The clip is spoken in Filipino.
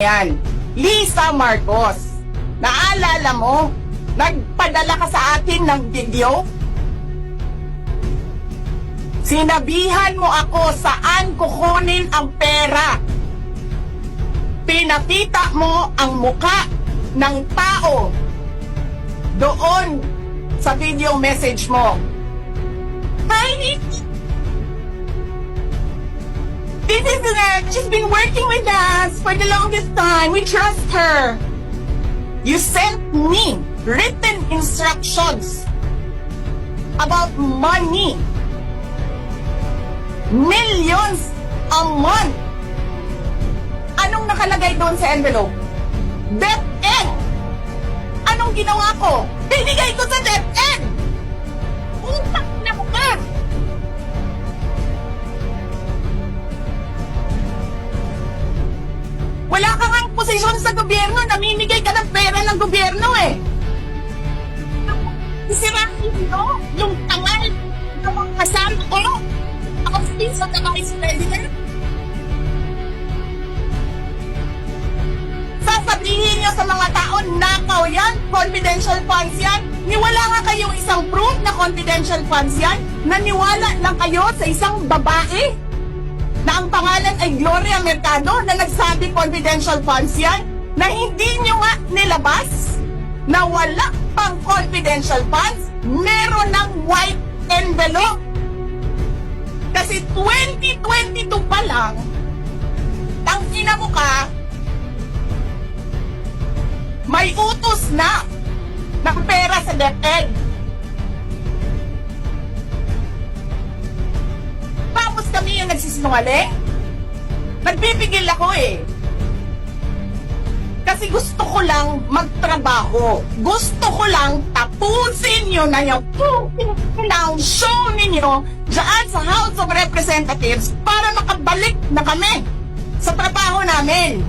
yan. Lisa Marcos. Naalala mo? Nagpadala ka sa atin ng video? Sinabihan mo ako saan kukunin ang pera. Pinakita mo ang muka ng tao doon sa video message mo. Hi, Uh, she's been working with us for the longest time. We trust her. You sent me written instructions about money. Millions a month. Anong nakalagay doon sa envelope? DepEd. Anong ginawa ko? Binigay ko sa DepEd. Wala ka ngang posisyon sa gobyerno. Namimigay ka ng pera ng gobyerno eh. Sirahin mo yung tangal ng mga kasama ko. Ako sa sa Vice President. Sasabihin niyo sa mga tao, nakaw yan, confidential funds yan. Niwala nga kayong isang proof na confidential funds yan. Naniwala lang kayo sa isang babae na ang pangalan ay Gloria Mercado na nagsabi confidential funds yan na hindi nyo nga nilabas na wala pang confidential funds meron ng white envelope. Kasi 2022 pa lang ang ina mo ka may utos na ng pera sa DepEd nagsisinungaling? Nagbibigil ako eh. Kasi gusto ko lang magtrabaho. Gusto ko lang tapusin nyo na yung ng show ninyo dyan sa House of Representatives para makabalik na kami sa trabaho namin.